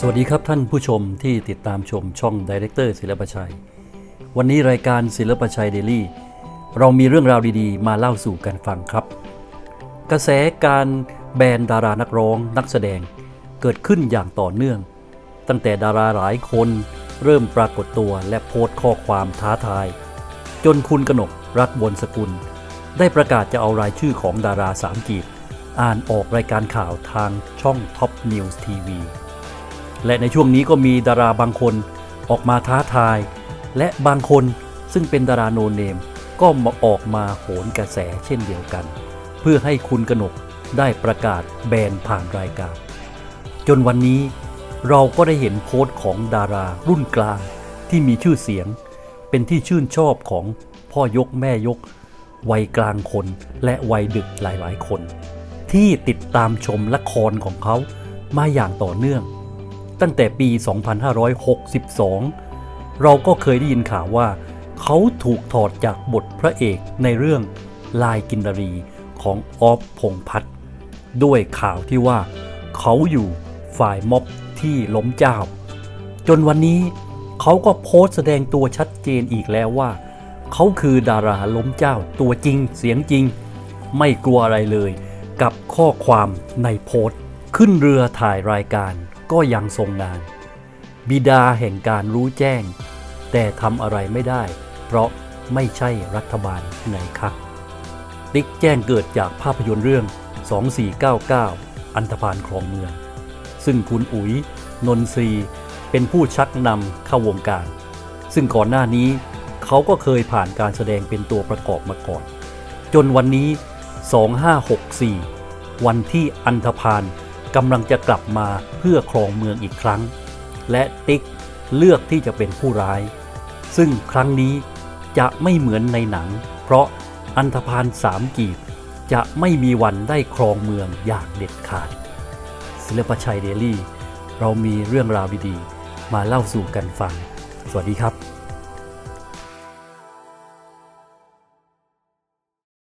สวัสดีครับท่านผู้ชมที่ติดตามชมช่องดีเรคเตอร์ศิลปชัย วันนี้รายการศิลปชัยเดลี่ เรามีเรื่องราวดีๆ มาเล่าสู่กันฟังครับ กระแสการแบนดารานักร้องนักแสดงเกิดขึ้นอย่างต่อเนื่อง ตั้งแต่ดาราหลายคนเริ่มปรากฏตัวและโพสต์ข้อความท้าทาย จนคุณกนกรัฐบนสกุล ได้ประกาศจะเอารายชื่อของดาราสามกีบอ่านออกรายการข่าวทางช่อง Top News TV และในช่วงนี้ก็มีดาราบางคนออกมาท้าทาย และบางคนซึ่งเป็นดาราโนเนม ก็มาออกมาโหนกระแสเช่นเดียวกัน เพื่อให้คุณกนกได้ประกาศแบนผ่านรายการ จนวันนี้เราก็ได้เห็นโพสต์ของดารารุ่นกลางที่มีชื่อเสียง เป็นที่ชื่นชอบของพ่อยกแม่ยก วัยกลางคนและวัยดึกหลายๆ คน ที่ติดตามชมละครของเขามาอย่างต่อเนื่อง ตั้งแต่ปี 2562 เราก็เคยได้ยินข่าวว่า เขาถูกถอดจากบทพระเอกในเรื่องลายกินดารีของออฟพงพัฒน์ด้วยข่าวที่ว่าเขาอยู่ฝ่ายม็อบที่ล้มเจ้า จนวันนี้เขาก็โพสต์แสดงตัวชัดเจนอีกแล้วว่า เขาคือดาราล้มเจ้าตัวจริงเสียงจริง ไม่กลัวอะไรเลย กับข้อความในโพสต์ ขึ้นเรือถ่ายรายการ ก็ยังทรงงาน บิดาแห่งการรู้แจ้ง แต่ทำอะไรไม่ได้ เพราะไม่ใช่รัฐบาลไหนคะติ๊กแจ้งเกิดจากภาพยนตร์เรื่อง 2499 อันธพาลครองเมือง ซึ่งคุณอุ๋ย นนทรีเป็นผู้ชักนำเข้าวงการ ซึ่งก่อนหน้านี้เขาก็เคยผ่านการแสดงเป็นตัวประกอบมาก่อน จนวันนี้ 2564 วันที่อันธพาล กำลังจะกลับมาเพื่อครองเมืองอีกครั้ง และติ๊กเลือกที่จะเป็นผู้ร้าย ซึ่งครั้งนี้จะไม่เหมือนในหนัง เพราะอันธพาลสามกีบจะไม่มีวันได้ครองเมืองอย่างเด็ดขาดศิลปชัยเดลี่ เรามีเรื่องราวดีๆมาเล่าสู่กันฟัง สวัสดีครับ